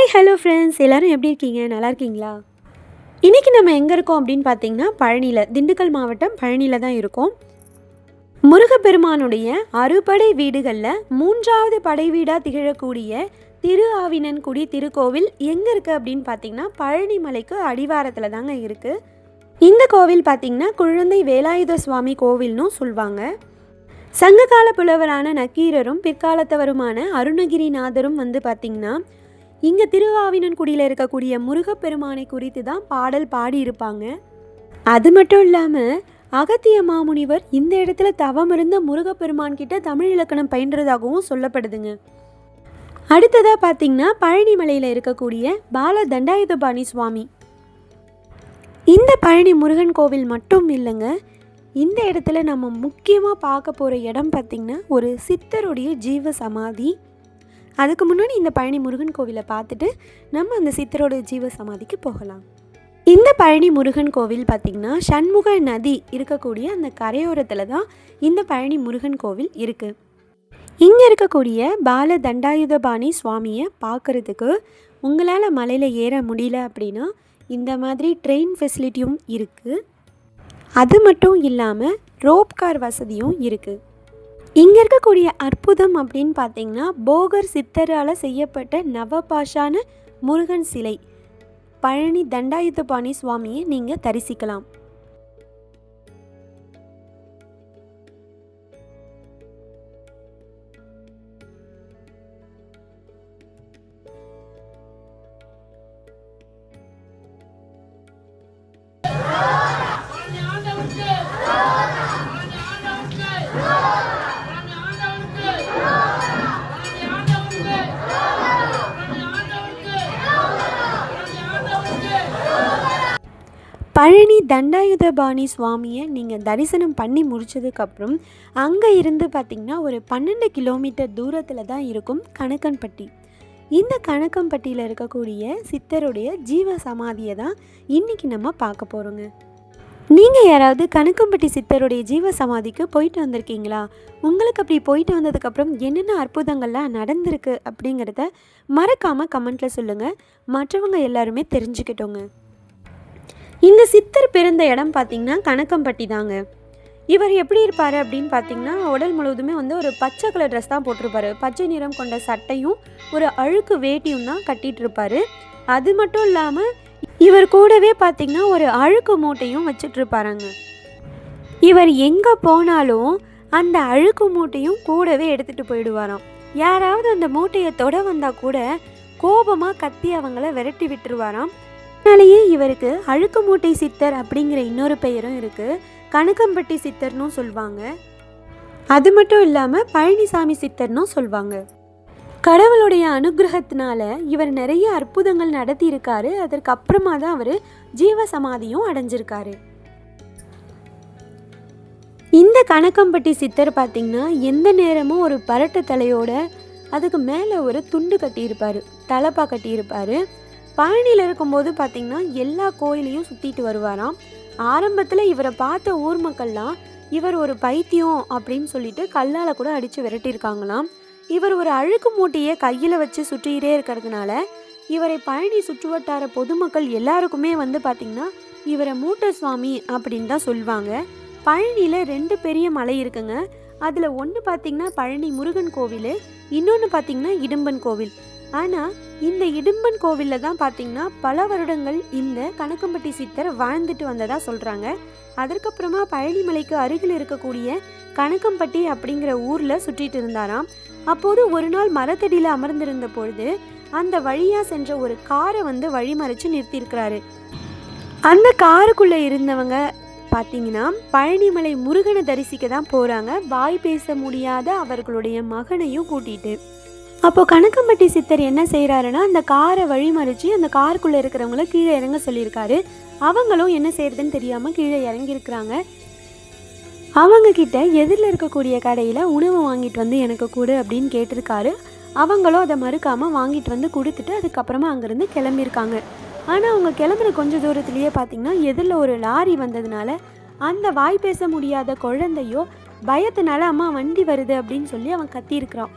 Hi hello friends எல்லாரும் எப்படி இருக்கீங்க? நல்லா இருக்கீங்களா? இன்றைக்கி நம்ம எங்கே இருக்கோம் அப்படின்னு பார்த்தீங்கன்னா பழனியில் திண்டுக்கல் மாவட்டம் பழனியில் தான் இருக்கோம். முருகப்பெருமானுடைய அறுபடை வீடுகளில் மூன்றாவது படை வீடாக திகழக்கூடிய திரு ஆவினன்குடி திருக்கோவில் எங்கே இருக்குது அப்படின்னு பார்த்தீங்கன்னா பழனி மலைக்கு அடிவாரத்தில் தாங்க இருக்குது இந்த கோவில் பார்த்திங்கன்னா குழந்தை வேலாயுத சுவாமி கோவில்னும் சொல்லுவாங்க சங்ககால புலவரான நக்கீரரும் பிற்காலத்தவருமான அருணகிரிநாதரும் வந்து பார்த்திங்கன்னா இங்கே திருவாவினன்குடியில் இருக்கக்கூடிய முருகப்பெருமானை குறித்து தான் பாடல் பாடியிருப்பாங்க. அது மட்டும் இல்லாமல் அகத்திய மாமுனிவர் இந்த இடத்துல தவம் இருந்த முருகப்பெருமான் கிட்ட தமிழ் இலக்கணம் பயின்றதாகவும் சொல்லப்படுதுங்க. அடுத்ததாக பார்த்தீங்கன்னா பழனிமலையில் இருக்கக்கூடிய பால தண்டாயுதபாணி சுவாமி. இந்த பழனி முருகன் கோவில் மட்டும் இல்லைங்க இந்த இடத்துல நம்ம முக்கியமாக பார்க்க போகிற இடம் பார்த்திங்கன்னா ஒரு சித்தருடைய ஜீவ சமாதி. அதுக்கு முன்னாடி இந்த பழனி முருகன் கோவிலை பார்த்துட்டு நம்ம அந்த சித்தரோட ஜீவ சமாதிக்கு போகலாம். இந்த பழனி முருகன் கோவில் பார்த்திங்கன்னா சண்முக நதி இருக்கக்கூடிய அந்த கரையோரத்தில் தான் இந்த பழனி முருகன் கோவில் இருக்குது இங்கே இருக்கக்கூடிய பால தண்டாயுதபாணி சுவாமியை பார்க்குறதுக்கு உங்களால் மலையில் ஏற முடியல அப்படின்னா இந்த மாதிரி ட்ரெயின் ஃபெசிலிட்டியும் இருக்குது அது மட்டும் இல்லாமல் ரோப் கார் வசதியும் இருக்குது இங்கே இருக்கக்கூடிய அற்புதம் அப்படின்னு பார்த்தீங்கன்னா போகர் சித்தரால் செய்யப்பட்ட நவபாஷான முருகன் சிலை. பழனி தண்டாயுதபாணி சுவாமியை நீங்கள் தரிசிக்கலாம். பழனி தண்டாயுதபாணி சுவாமியை நீங்கள் தரிசனம் பண்ணி முடித்ததுக்கப்புறம் அங்கே இருந்து பார்த்திங்கன்னா ஒரு பன்னெண்டு கிலோமீட்டர் தூரத்தில் தான் இருக்கும் கணக்கன்பட்டி. இந்த கணக்கம்பட்டியில் இருக்கக்கூடிய சித்தருடைய ஜீவ சமாதியை தான் இன்றைக்கி நம்ம பார்க்க போகிறோங்க நீங்கள் யாராவது கணக்கம்பட்டி சித்தருடைய ஜீவ சமாதிக்கு போயிட்டு வந்திருக்கீங்களா? உங்களுக்கு அப்படி போயிட்டு வந்ததுக்கப்புறம் என்னென்ன அற்புதங்கள்லாம் நடந்திருக்கு அப்படிங்கிறத மறக்காமல் கமெண்ட்டில் சொல்லுங்கள் மற்றவங்க எல்லாருமே தெரிஞ்சுக்கிட்டோங்க. இந்த சித்தர் பிறந்த இடம் பார்த்தீங்கன்னா கணக்கம்பட்டி தாங்க. இவர் எப்படி இருப்பார் அப்படின்னு பார்த்தீங்கன்னா உடல் முழுவதுமே வந்து ஒரு பச்சை கலர் ட்ரெஸ் தான் போட்டிருப்பாரு. பச்சை நிறம் கொண்ட சட்டையும் ஒரு அழுக்கு வேட்டியும் தான் கட்டிட்டு இருப்பாரு. அது மட்டும் இல்லாமல் இவர் கூடவே பார்த்தீங்கன்னா ஒரு அழுக்கு மூட்டையும் வச்சுட்ருப்பாருங்க இவர் எங்கே போனாலும் அந்த அழுக்கு மூட்டையும் கூடவே எடுத்துகிட்டு போயிடுவாராம். யாராவது அந்த மூட்டையை தொட வந்தால் கூட கோபமாக கத்தி அவங்கள விரட்டி விட்டுருவாராம். அதனாலேயே இவருக்கு அழுக்கு மூட்டை சித்தர் அப்படிங்கிற இன்னொரு பெயரும் இருக்குது கணக்கம்பட்டி சித்தர்னும் சொல்லுவாங்க அது மட்டும் இல்லாமல் பழனிசாமி சித்தர்னும் சொல்லுவாங்க கடவுளுடைய அனுகிரகத்தினால இவர் நிறைய அற்புதங்கள் நடத்தியிருக்காரு. அதற்கு அப்புறமா தான் அவர் ஜீவ சமாதியும் அடைஞ்சிருக்காரு. இந்த கணக்கம்பட்டி சித்தர் பார்த்தீங்கன்னா எந்த நேரமும் ஒரு பரட்ட தலையோட அதுக்கு மேலே ஒரு துண்டு கட்டியிருப்பார். தலப்பா கட்டியிருப்பார். பழனியில் இருக்கும்போது பார்த்திங்கன்னா எல்லா கோயிலையும் சுற்றிட்டு வருவாராம். ஆரம்பத்தில் இவரை பார்த்த ஊர் மக்கள்லாம் இவர் ஒரு பைத்தியம் அப்படின்னு சொல்லிட்டு கல்லால் கூட அடித்து விரட்டியிருக்காங்களாம். இவர் ஒரு அழுக்கு மூட்டையை கையில் வச்சு சுற்றிக்கிட்டே இருக்கிறதுனால இவரை பழனி சுற்றுவட்டார பொதுமக்கள் எல்லாருக்குமே வந்து பார்த்திங்கன்னா இவரை மூட்டை சுவாமி அப்படின்னு தான் சொல்லுவாங்க. பழனியில் ரெண்டு பெரிய மலை இருக்குங்க. அதில் ஒன்று பார்த்திங்கன்னா பழனி முருகன் கோவில் இன்னொன்று பார்த்திங்கன்னா இடும்பன் கோவில். ஆனால் இந்த இடும்பன் கோவிலில் தான் பார்த்தீங்கன்னா பல வருடங்கள் இந்த கணக்கம்பட்டி சித்தர் வாழ்ந்துட்டு வந்ததா சொல்கிறாங்க அதற்கப்புறமா பழனிமலைக்கு அருகில் இருக்கக்கூடிய கணக்கம்பட்டி அப்படிங்கிற ஊரில் சுற்றிட்டு இருந்தாராம். அப்போது ஒரு நாள் மரத்தடியில் அமர்ந்திருந்த பொழுது அந்த வழியாக சென்ற ஒரு காரை வந்து வழிமறைச்சு நிறுத்தியிருக்கிறாரு. அந்த காருக்குள்ளே இருந்தவங்க பார்த்தீங்கன்னா பழனிமலை முருகனை தரிசிக்க தான் போகிறாங்க வாய் பேச முடியாத அவர்களுடைய மகனையும் கூட்டிகிட்டு அப்போ கணக்கம்பட்டி சித்தர் என்ன செய்கிறாருன்னா அந்த காரை வழிமறிச்சு அந்த காருக்குள்ளே இருக்கிறவங்கள கீழே இறங்க சொல்லியிருக்காரு. அவங்களும் என்ன செய்யறதுன்னு தெரியாமல் கீழே இறங்கியிருக்கிறாங்க. அவங்க கிட்ட எதிரில் இருக்கக்கூடிய கடையில் உணவு வாங்கிட்டு வந்து எனக்கு கொடு அப்படின்னு கேட்டிருக்காரு. அவங்களும் அதை மறுக்காமல் வாங்கிட்டு வந்து கொடுத்துட்டு அதுக்கப்புறமா அங்கேருந்து கிளம்பியிருக்காங்க. ஆனால் அவங்க கிளம்புற கொஞ்சம் தூரத்துலேயே பார்த்தீங்கன்னா எதிரில் ஒரு லாரி வந்ததுனால அந்த வாய் பேச முடியாத குழந்தையோ பயத்தினால அம்மா வண்டி வருது அப்படின்னு சொல்லி அவன் கத்தியிருக்கிறான்.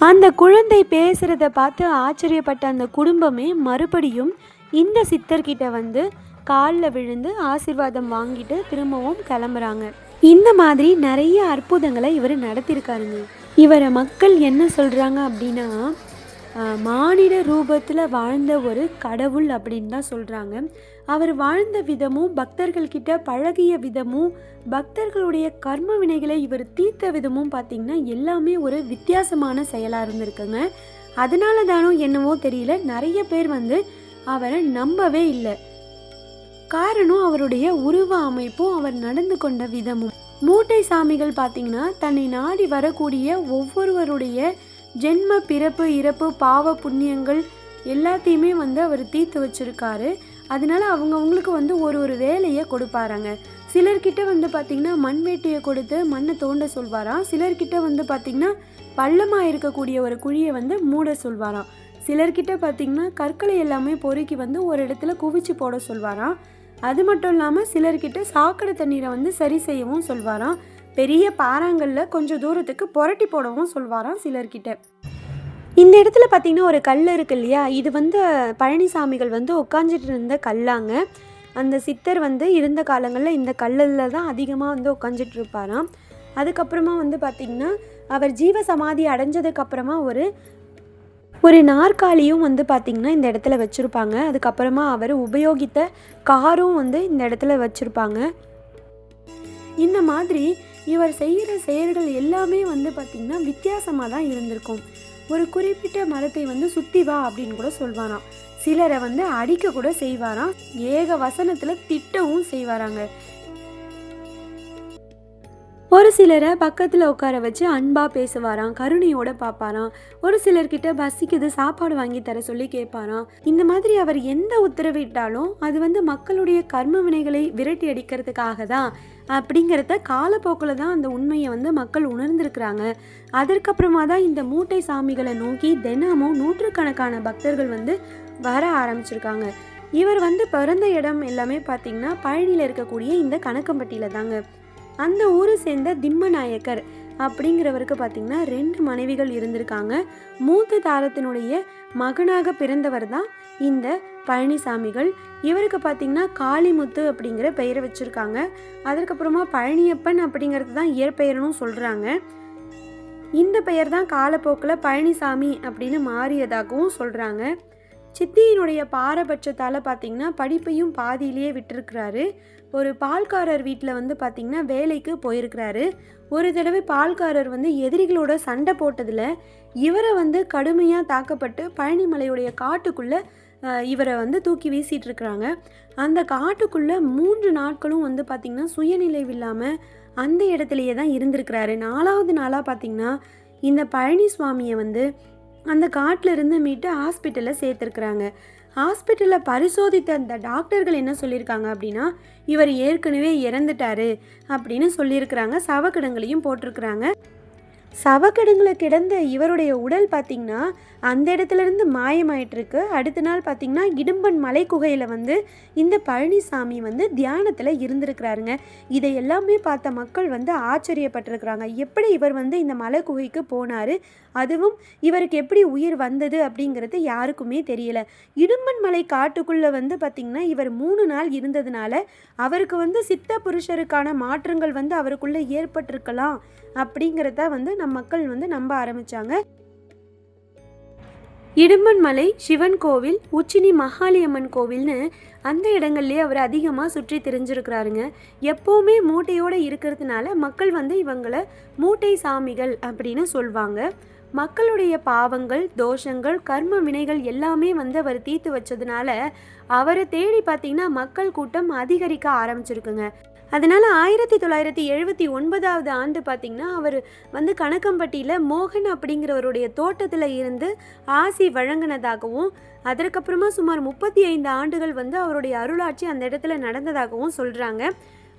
அந்த குழந்தை பேசுகிறத பார்த்து ஆச்சரியப்பட்ட அந்த குடும்பமே மறுபடியும் இந்த சித்தர்கிட்ட வந்து காலில் விழுந்து ஆசீர்வாதம் வாங்கிட்டு திரும்பவும் கிளம்புறாங்க. இந்த மாதிரி நிறைய அற்புதங்களை இவர் நடத்தியிருக்காருங்க இவரை மக்கள் என்ன சொல்கிறாங்க அப்படின்னா மானிட ரூபத்தில் வாழ்ந்த ஒரு கடவுள் அப்படின்னு தான் சொல்கிறாங்க அவர் வாழ்ந்த விதமும் பக்தர்கள்கிட்ட பழகிய விதமும் பக்தர்களுடைய கர்ம வினைகளை இவர் தீர்த்த விதமும் பார்த்திங்கன்னா எல்லாமே ஒரு வித்தியாசமான செயலாக இருந்திருக்குங்க. அதனால தானோ என்னவோ தெரியல. நிறைய பேர் வந்து அவரை நம்பவே இல்லை. காரணம் அவருடைய உருவ அமைப்பும் அவர் நடந்து கொண்ட விதமும். மூட்டை சாமிகள் பார்த்தீங்கன்னா தன்னை நாடி வரக்கூடிய ஒவ்வொருவருடைய ஜென்ம பிறப்பு இறப்பு பாவ புண்ணியங்கள் எல்லாத்தையுமே வந்து அவர் தீர்த்து வச்சுருக்காரு. அதனால அவங்கவுங்களுக்கு வந்து ஒரு ஒரு வேலையை கொடுப்பாராங்க. சிலர்கிட்ட வந்து பார்த்திங்கன்னா மண்வெட்டியை கொடுத்து மண்ணை தோண்ட சொல்வாராம். சிலர்கிட்ட வந்து பார்த்திங்கன்னா பள்ளமாக இருக்கக்கூடிய ஒரு குழியை வந்து மூட சொல்வாராம். சிலர்கிட்ட பார்த்திங்கன்னா கற்களை எல்லாமே பொறுக்கி வந்து ஒரு இடத்துல குவிச்சு போட சொல்வாராம். அது மட்டும் இல்லாமல் சிலர்கிட்ட சாக்கடை தண்ணீரை வந்து சரி செய்யவும் சொல்வாராம். பெரிய பாறாங்கல்ல கொஞ்சம் தூரத்துக்கு புரட்டி போடவும் சொல்வாராம் சிலர்கிட்ட. இந்த இடத்துல பார்த்தீங்கன்னா ஒரு கல் இருக்கு இல்லையா? இது வந்து பழனிசாமிகள் வந்து உட்காந்துட்டு இருந்த கல்லாங்க. அந்த சித்தர் வந்து இருந்த காலங்களில் இந்த கல்லில் தான் அதிகமாக வந்து உட்காந்துட்டு இருப்பாராம். அதுக்கப்புறமா வந்து பார்த்திங்கன்னா அவர் ஜீவ சமாதி அடைஞ்சதுக்கப்புறமா ஒரு ஒரு நாற்காலியும் வந்து பார்த்திங்கன்னா இந்த இடத்துல வச்சுருப்பாங்க. அதுக்கப்புறமா அவர் உபயோகித்த காரும் வந்து இந்த இடத்துல வச்சுருப்பாங்க. இந்த மாதிரி இவர் செய்கிற செயல்கள் எல்லாமே வந்து பார்த்திங்கன்னா வித்தியாசமாக தான் இருந்திருக்கும். ஒரு குறிப்பிட்ட மரத்தை வந்து சுத்தி வா அப்படின்னு கூட சொல்வாராம். சிலரை வந்து அடிக்க கூட செய்வாராம். ஏக வசனத்தில் திட்டவும் செய்வாராங்க. ஒரு சிலரை பக்கத்தில் உட்கார வச்சு அன்பாக பேசுவாராம் கருணையோட பார்ப்பாராம் ஒரு சிலர்கிட்ட பசிக்குது சாப்பாடு வாங்கி தர சொல்லி கேட்பாராம். இந்த மாதிரி அவர் எந்த உத்தரவிட்டாலும் அது வந்து மக்களுடைய கர்ம வினைகளை விரட்டி அடிக்கிறதுக்காக தான் அப்படிங்கிறத காலப்போக்கில் தான் அந்த உண்மையை வந்து மக்கள் உணர்ந்திருக்கிறாங்க. அதற்கப்புறமா தான் இந்த மூட்டை சாமிகளை நோக்கி தினமும் நூற்றுக்கணக்கான பக்தர்கள் வந்து வர ஆரம்பிச்சிருக்காங்க. இவர் வந்து பிறந்த இடம் எல்லாமே பார்த்திங்கன்னா பழனியில் இருக்கக்கூடிய இந்த கணக்கம்பட்டியில் தாங்க. அந்த ஊரை சேர்ந்த திம்மநாயக்கர் அப்படிங்கிறவருக்கு பார்த்திங்கன்னா ரெண்டு மனைவிகள் இருந்திருக்காங்க. மூத்த தாரத்தினுடைய மகனாக பிறந்தவர் தான் இந்த பழனிசாமிகள் இவருக்கு பார்த்திங்கன்னா காளிமுத்து அப்படிங்கிற பெயரை வச்சுருக்காங்க. அதற்கப்புறமா பழனியப்பன் அப்படிங்கிறது தான் இயற்பெயர்னும் சொல்கிறாங்க இந்த பெயர் தான் காலப்போக்கில் பழனிசாமி அப்படின்னு மாறியதாகவும் சொல்கிறாங்க சித்தியினுடைய பாரபட்சத்தால் பார்த்திங்கன்னா படிப்பையும் பாதியிலேயே விட்டுருக்கிறாரு. ஒரு பால்காரர் வீட்டில் வந்து பார்த்திங்கன்னா வேலைக்கு போயிருக்கிறாரு. ஒரு தடவை பால்காரர் வந்து எதிரிகளோட சண்டை போட்டதில் இவரை வந்து கடுமையாக தாக்கப்பட்டு பழனிமலையுடைய காட்டுக்குள்ளே இவரை வந்து தூக்கி வீசிகிட்டு இருக்கிறாங்க அந்த காட்டுக்குள்ளே மூன்று நாட்களும் வந்து பார்த்திங்கன்னா சுயநிலைவு இல்லாமல் அந்த இடத்துலையே தான் இருந்திருக்கிறாரு. நாலாவது நாளாக பார்த்திங்கன்னா இந்த பழனி சுவாமியை வந்து அந்த காட்டில் இருந்து மீட்டு ஹாஸ்பிட்டலில் சேர்த்துருக்குறாங்க. ஹாஸ்பிட்டலில் பரிசோதித்த அந்த டாக்டர்கள் என்ன சொல்லியிருக்காங்க அப்படின்னா இவர் ஏற்கனவே இறந்துட்டாரு அப்படின்னு சொல்லியிருக்கிறாங்க. சவக்கிடங்களையும் போட்டிருக்கிறாங்க. சவக்கிடங்களை கிடந்த இவருடைய உடல் பார்த்திங்கன்னா அந்த இடத்துல இருந்து மாயமாயிட்டிருக்கு. அடுத்த நாள் பார்த்திங்கன்னா இடும்பன் மலை குகையில் வந்து இந்த பழனிசாமி வந்து தியானத்தில் இருந்திருக்கிறாருங்க. இதை எல்லாமே பார்த்த மக்கள் வந்து ஆச்சரியப்பட்டிருக்கிறாங்க. எப்படி இவர் வந்து இந்த மலை குகைக்கு போனார்? அதுவும் இவருக்கு எப்படி உயிர் வந்தது அப்படிங்கிறது யாருக்குமே தெரியல. இடும்பன் மலை காட்டுக்குள்ளே வந்து பார்த்திங்கன்னா இவர் மூணு நாள் இருந்ததுனால அவருக்கு வந்து சித்த புருஷருக்கான மாற்றங்கள் வந்து அவருக்குள்ளே ஏற்பட்டிருக்கலாம். அப்படிங்கிறத வந்து நம் மக்கள் வந்து நம்ப ஆரம்பித்தாங்க இடும்பன்மலை சிவன் கோவில் உச்சினி மகாளியம்மன் கோவில்னு அந்த இடங்கள்லேயே அவர் அதிகமாக சுற்றி தெரிஞ்சிருக்கிறாருங்க. எப்போவுமே மூட்டையோடு இருக்கிறதுனால மக்கள் வந்து இவங்களை மூட்டை சாமிகள் அப்படின்னு சொல்வாங்க. மக்களுடைய பாவங்கள் தோஷங்கள் கர்ம வினைகள் எல்லாமே வந்து அவர் தீர்த்து வச்சதுனால அவரை தேடி பார்த்தீங்கன்னா மக்கள் கூட்டம் அதிகரிக்க ஆரம்பிச்சிருக்குங்க. அதனால் ஆயிரத்தி தொள்ளாயிரத்தி எழுபத்தி ஒன்பதாவது ஆண்டு பார்த்திங்கன்னா அவர் வந்து கணக்கம்பட்டியில் மோகன் அப்படிங்கிறவருடைய தோட்டத்தில் இருந்து ஆசி வழங்கினதாகவும் அதற்கப்புறமா சுமார் முப்பத்தி ஐந்து ஆண்டுகள் வந்து அவருடைய அருளாட்சி அந்த இடத்துல நடந்ததாகவும் சொல்கிறாங்க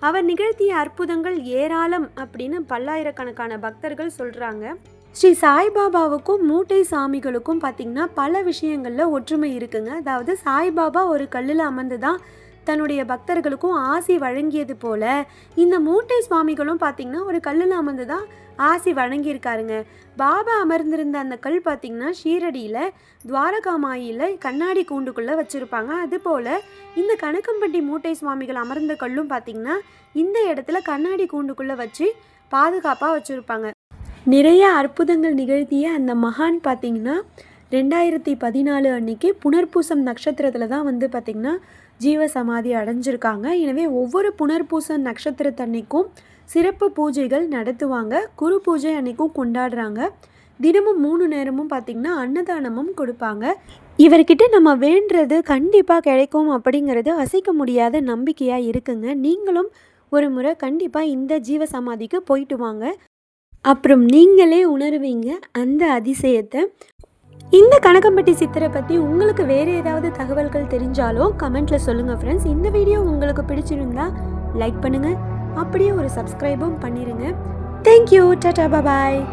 அவர் நிகழ்த்திய அற்புதங்கள் ஏராளம் அப்படின்னு பல்லாயிரக்கணக்கான பக்தர்கள் சொல்கிறாங்க ஸ்ரீ சாய்பாபாவுக்கும் மூட்டை சாமிகளுக்கும் பார்த்திங்கன்னா பல விஷயங்களில் ஒற்றுமை இருக்குங்க. அதாவது சாய்பாபா ஒரு கல்லில் அமர்ந்து தான் தன்னுடைய பக்தர்களுக்கும் ஆசி வழங்கியது போல இந்த மூட்டை சுவாமிகளும் பார்த்தீங்கன்னா ஒரு கல்லில் அமர்ந்து தான் ஆசி வழங்கியிருக்காருங்க. பாபா அமர்ந்திருந்த அந்த கல் பார்த்தீங்கன்னா ஷீரடியில் துவாரகாமாயில் கண்ணாடி கூண்டுக்குள்ளே வச்சுருப்பாங்க. அதுபோல் இந்த கணக்கம்பட்டி மூட்டை சுவாமிகள் அமர்ந்த கல்லும் பார்த்தீங்கன்னா இந்த இடத்துல கண்ணாடி கூண்டுக்குள்ளே வச்சு பாதுகாப்பாக வச்சுருப்பாங்க. நிறைய அற்புதங்கள் நிகழ்த்திய அந்த மகான் பார்த்தீங்கன்னா ரெண்டாயிரத்தி பதினாலு அன்னைக்கு புனர்பூசம் நட்சத்திரத்தில் தான் வந்து பார்த்திங்கன்னா ஜீவ சமாதி அடைஞ்சிருக்காங்க. எனவே ஒவ்வொரு புனர்பூசம் நட்சத்திரத்தன்னைக்கும் சிறப்பு பூஜைகள் நடத்துவாங்க. குரு பூஜை அன்னைக்கும் கொண்டாடுறாங்க. தினமும் மூணு நேரமும் பார்த்திங்கன்னா அன்னதானமும் கொடுப்பாங்க. இவர்கிட்ட நம்ம வேண்டுறது கண்டிப்பாக கிடைக்கும் அப்படிங்கிறது அசைக்க முடியாத நம்பிக்கையாக இருக்குங்க. நீங்களும் ஒரு முறை கண்டிப்பாக இந்த ஜீவ சமாதிக்கு போயிட்டு வாங்க. அப்புறம் நீங்களே உணருவீங்க அந்த அதிசயத்தை. இந்த கணக்கம்பட்டி சித்தரை பற்றி உங்களுக்கு வேறு ஏதாவது தகவல்கள் தெரிஞ்சாலோ கமெண்ட்டில் சொல்லுங்கள் ஃப்ரெண்ட்ஸ் இந்த வீடியோ உங்களுக்கு பிடிச்சிருந்தா லைக் பண்ணுங்கள் அப்படியே ஒரு சப்ஸ்கிரைபும் பண்ணிடுங்க தேங்க்யூ டாடா பாய்